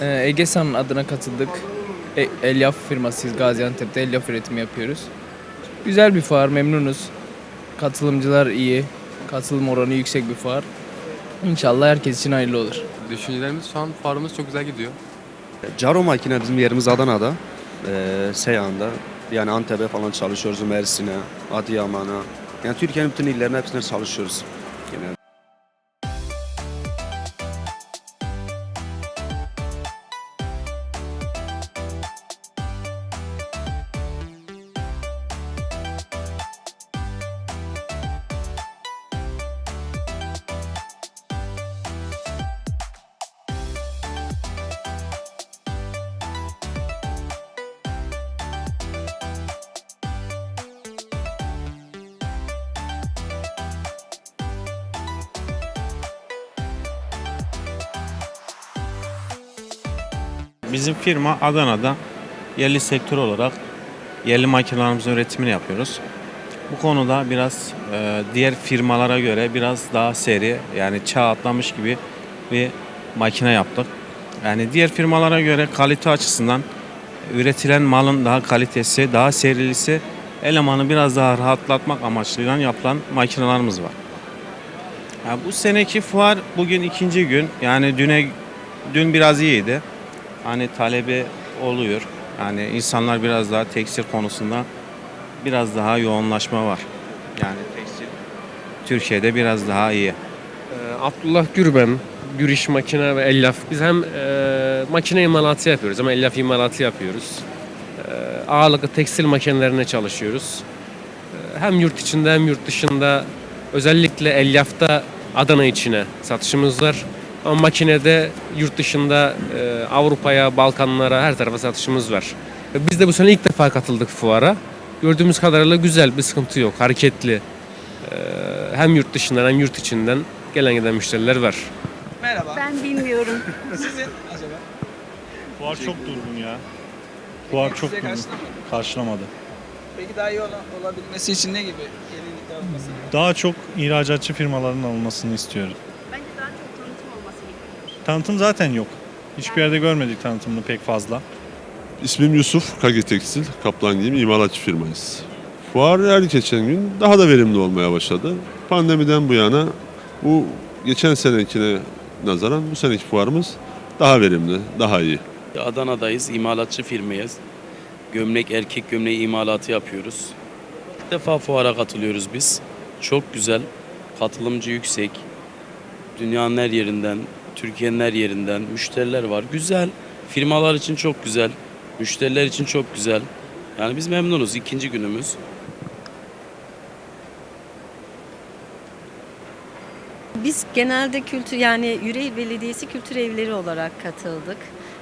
Ee, Egesan adına katıldık. E- elyaf firmasıyız. Gaziantep'te elyaf üretimi yapıyoruz. Güzel bir fuar, memnunuz. Katılımcılar iyi. Katılım oranı yüksek bir fuar. İnşallah herkes için hayırlı olur. Düşüncelerimiz şu an fuarımız çok güzel gidiyor. Caro makine bizim yerimiz Adana'da. Ee, Seyhan'da. Yani Antep'e falan çalışıyoruz. Mersin'e, Adıyaman'a. Yani Türkiye'nin bütün illerine hepsine çalışıyoruz. Bizim firma Adana'da yerli sektör olarak yerli makinelerimizin üretimini yapıyoruz. Bu konuda biraz e, diğer firmalara göre biraz daha seri yani çağ atlamış gibi bir makine yaptık. Yani diğer firmalara göre kalite açısından üretilen malın daha kalitesi, daha serilisi elemanı biraz daha rahatlatmak amaçlı yapılan makinelerimiz var. Ya bu seneki fuar bugün ikinci gün. Yani düne dün biraz iyiydi. Hani talebi oluyor. Yani insanlar biraz daha tekstil konusunda biraz daha yoğunlaşma var. Yani tekstil Türkiye'de biraz daha iyi. Ee, Abdullah Gürbem, Gürüş Makine ve Elyaf. Biz hem e, makine imalatı yapıyoruz hem elyaf imalatı yapıyoruz. E, ağırlıklı tekstil makinelerine çalışıyoruz. E, hem yurt içinde hem yurt dışında özellikle elyafta Adana içine satışımız var. Ama makinede yurt dışında e, Avrupa'ya, Balkanlara her tarafa satışımız var. E, Biz de bu sene ilk defa katıldık fuara. Gördüğümüz kadarıyla güzel bir sıkıntı yok, hareketli. E, hem yurt dışından hem yurt içinden gelen giden müşteriler var. Ben bilmiyorum. Fuar çok durgun ya. Fuar çok Size durgun. karşılamadı. Karşılamadı. Peki daha iyi olan, olabilmesi için ne gibi yenilikler olması gerekiyor? Daha çok ihracatçı firmaların alınmasını istiyorum. Bence daha çok tanıtım olması gerekiyor. Tanıtım zaten yok. Hiçbir yerde görmedik tanıtımını pek fazla. İsmim Yusuf, Kage Tekstil, Kaplan Giyim imalatçı firmayız. Fuar her geçen gün daha da verimli olmaya başladı. Pandemiden bu yana bu geçen senekine nazaran bu seneki fuarımız daha verimli, daha iyi. Adana'dayız, imalatçı firmayız. Gömlek, erkek gömleği imalatı yapıyoruz. İlk defa fuara katılıyoruz biz. Çok güzel, katılımcı yüksek. Dünyanın her yerinden, Türkiye'nin her yerinden müşteriler var. Güzel, firmalar için çok güzel, müşteriler için çok güzel. Yani biz memnunuz, ikinci günümüz. Biz genelde kültür yani Yüreğir Belediyesi kültür evleri olarak katıldık.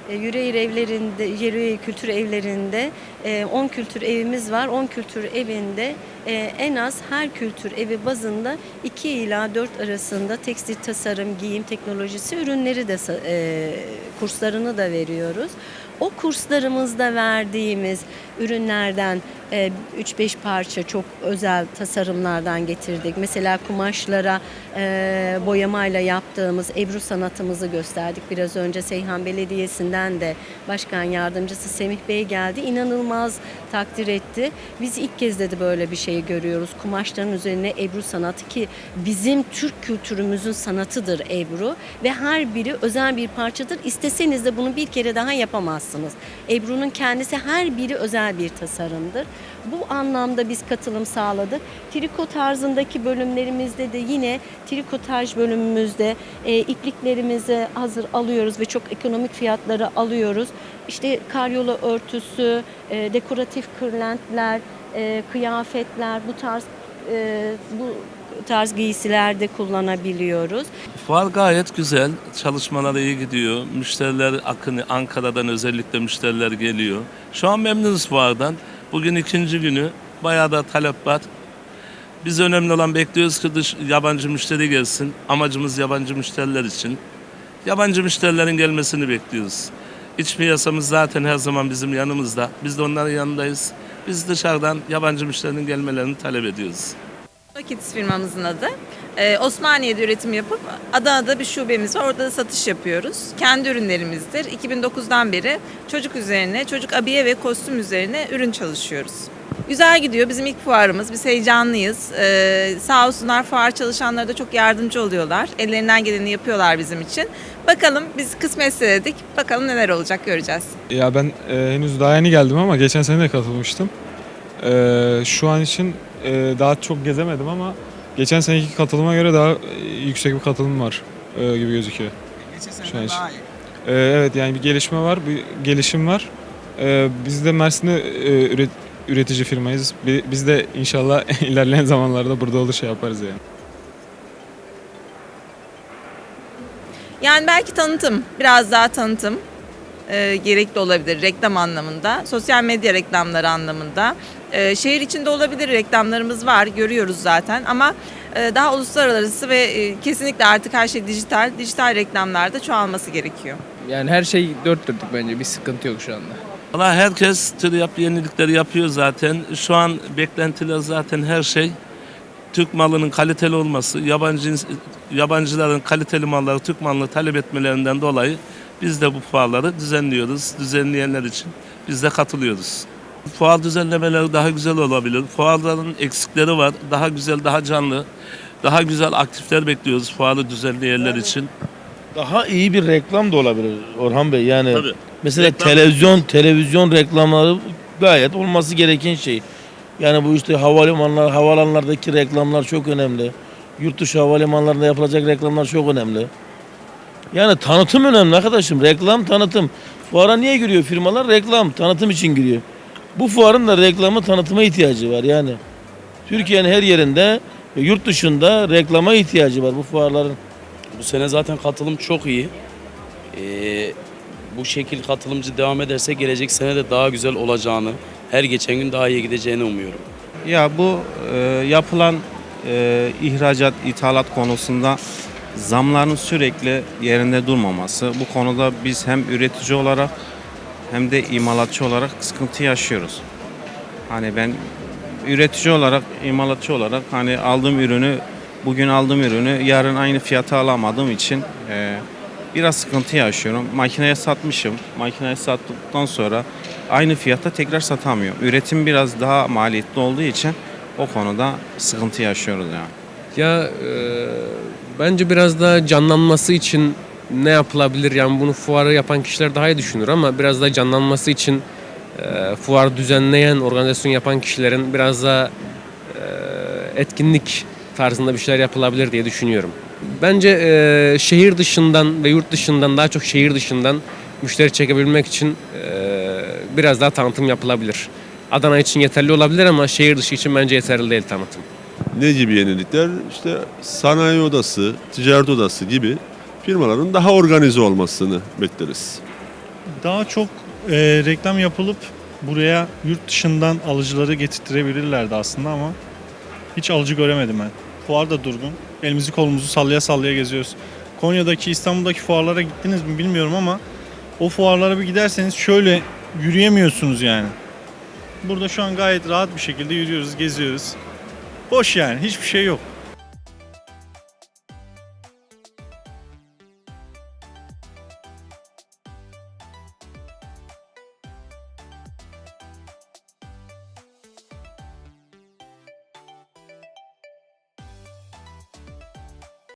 E, Yüreğir evlerinde, Yüreğir kültür evlerinde e, 10 kültür evimiz var. 10 kültür evinde e, en az her kültür evi bazında 2 ila 4 arasında tekstil tasarım, giyim teknolojisi ürünleri de e, kurslarını da veriyoruz. O kurslarımızda verdiğimiz ürünlerden e, 3-5 parça çok özel tasarımlardan getirdik. Mesela kumaşlara e, boyamayla yaptığımız Ebru sanatımızı gösterdik. Biraz önce Seyhan Belediyesi'nden de Başkan Yardımcısı Semih Bey geldi. İnanılmaz takdir etti. Biz ilk kez dedi böyle bir şey görüyoruz. Kumaşların üzerine Ebru sanatı ki bizim Türk kültürümüzün sanatıdır Ebru ve her biri özel bir parçadır. İsteseniz de bunu bir kere daha yapamazsınız. Ebru'nun kendisi her biri özel bir tasarımdır. Bu anlamda biz katılım sağladık. Triko tarzındaki bölümlerimizde de yine trikotaj bölümümüzde e, ipliklerimizi hazır alıyoruz ve çok ekonomik fiyatları alıyoruz. İşte karyola örtüsü, e, dekoratif kırlentler, e, kıyafetler bu tarz e, bu tarz giysilerde kullanabiliyoruz. Fuar gayet güzel. Çalışmalar iyi gidiyor. Müşteriler akını Ankara'dan özellikle müşteriler geliyor. Şu an memnunuz fuardan. Bugün ikinci günü. Bayağı da talep var. Biz önemli olan bekliyoruz ki dış, yabancı müşteri gelsin. Amacımız yabancı müşteriler için. Yabancı müşterilerin gelmesini bekliyoruz. İç piyasamız zaten her zaman bizim yanımızda. Biz de onların yanındayız. Biz dışarıdan yabancı müşterinin gelmelerini talep ediyoruz. Kids firmamızın adı. Ee, Osmaniye'de üretim yapıp Adana'da bir şubemiz var. Orada da satış yapıyoruz. Kendi ürünlerimizdir. 2009'dan beri çocuk üzerine, çocuk abiye ve kostüm üzerine ürün çalışıyoruz. Güzel gidiyor. Bizim ilk fuarımız. Biz heyecanlıyız. Ee, sağ olsunlar fuar çalışanları da çok yardımcı oluyorlar. Ellerinden geleni yapıyorlar bizim için. Bakalım biz kısmetse dedik. Bakalım neler olacak göreceğiz. Ya ben e, henüz daha yeni geldim ama geçen sene de katılmıştım. E, şu an için e, daha çok gezemedim ama geçen seneki katılıma göre daha e, yüksek bir katılım var e, gibi gözüküyor. Geçen seneden daha iyi. E, evet yani bir gelişme var, bir gelişim var. E, biz de Mersin'de e, üret- üretici firmayız. Bi- Biz de inşallah ilerleyen zamanlarda burada olur şey yaparız yani. Yani belki tanıtım, biraz daha tanıtım e, gerekli olabilir reklam anlamında, sosyal medya reklamları anlamında. E, şehir içinde olabilir reklamlarımız var, görüyoruz zaten ama e, daha uluslararası ve e, kesinlikle artık her şey dijital, dijital reklamlarda çoğalması gerekiyor. Yani her şey dört dörtlük bence bir sıkıntı yok şu anda. Valla herkes TÜRYAP yenilikleri yapıyor zaten. Şu an beklentiler zaten her şey. Türk malının kaliteli olması, yabancı yabancıların kaliteli malları Türk malını talep etmelerinden dolayı biz de bu fuarları düzenliyoruz. Düzenleyenler için biz de katılıyoruz. Fuar düzenlemeleri daha güzel olabilir. Fuarların eksikleri var. Daha güzel, daha canlı, daha güzel aktifler bekliyoruz fuarı düzenleyenler için. Daha iyi bir reklam da olabilir Orhan Bey. Yani Tabii. mesela Reklam- televizyon televizyon reklamları gayet olması gereken şey. Yani bu işte havalimanlar, havalanlardaki reklamlar çok önemli. Yurt dışı havalimanlarında yapılacak reklamlar çok önemli. Yani tanıtım önemli arkadaşım. Reklam, tanıtım. Fuara niye giriyor firmalar? Reklam, tanıtım için giriyor. Bu fuarın da reklamı, tanıtıma ihtiyacı var yani. Türkiye'nin her yerinde, yurt dışında reklama ihtiyacı var bu fuarların. Bu sene zaten katılım çok iyi. Ee, bu şekil katılımcı devam ederse gelecek sene de daha güzel olacağını, her geçen gün daha iyi gideceğini umuyorum. Ya bu e, yapılan e, ihracat, ithalat konusunda zamların sürekli yerinde durmaması. Bu konuda biz hem üretici olarak hem de imalatçı olarak sıkıntı yaşıyoruz. Hani ben üretici olarak, imalatçı olarak hani aldığım ürünü, bugün aldığım ürünü yarın aynı fiyata alamadığım için e, biraz sıkıntı yaşıyorum. Makineye satmışım. Makineye sattıktan sonra aynı fiyata tekrar satamıyorum. Üretim biraz daha maliyetli olduğu için o konuda sıkıntı yaşıyoruz yani. Ya e, bence biraz daha canlanması için ne yapılabilir? Yani bunu fuarı yapan kişiler daha iyi düşünür ama biraz daha canlanması için e, fuar düzenleyen, organizasyon yapan kişilerin biraz daha e, etkinlik tarzında bir şeyler yapılabilir diye düşünüyorum. Bence e, şehir dışından ve yurt dışından daha çok şehir dışından müşteri çekebilmek için e, biraz daha tanıtım yapılabilir. Adana için yeterli olabilir ama şehir dışı için bence yeterli değil tanıtım. Ne gibi yenilikler? İşte sanayi odası, ticaret odası gibi firmaların daha organize olmasını bekleriz. Daha çok e, reklam yapılıp buraya yurt dışından alıcıları getirtirebilirlerdi aslında ama hiç alıcı göremedim ben. Fuar da durgun. Elimizi kolumuzu sallaya sallaya geziyoruz. Konya'daki, İstanbul'daki fuarlara gittiniz mi bilmiyorum ama o fuarlara bir giderseniz şöyle yürüyemiyorsunuz yani. Burada şu an gayet rahat bir şekilde yürüyoruz, geziyoruz. Boş yani, hiçbir şey yok.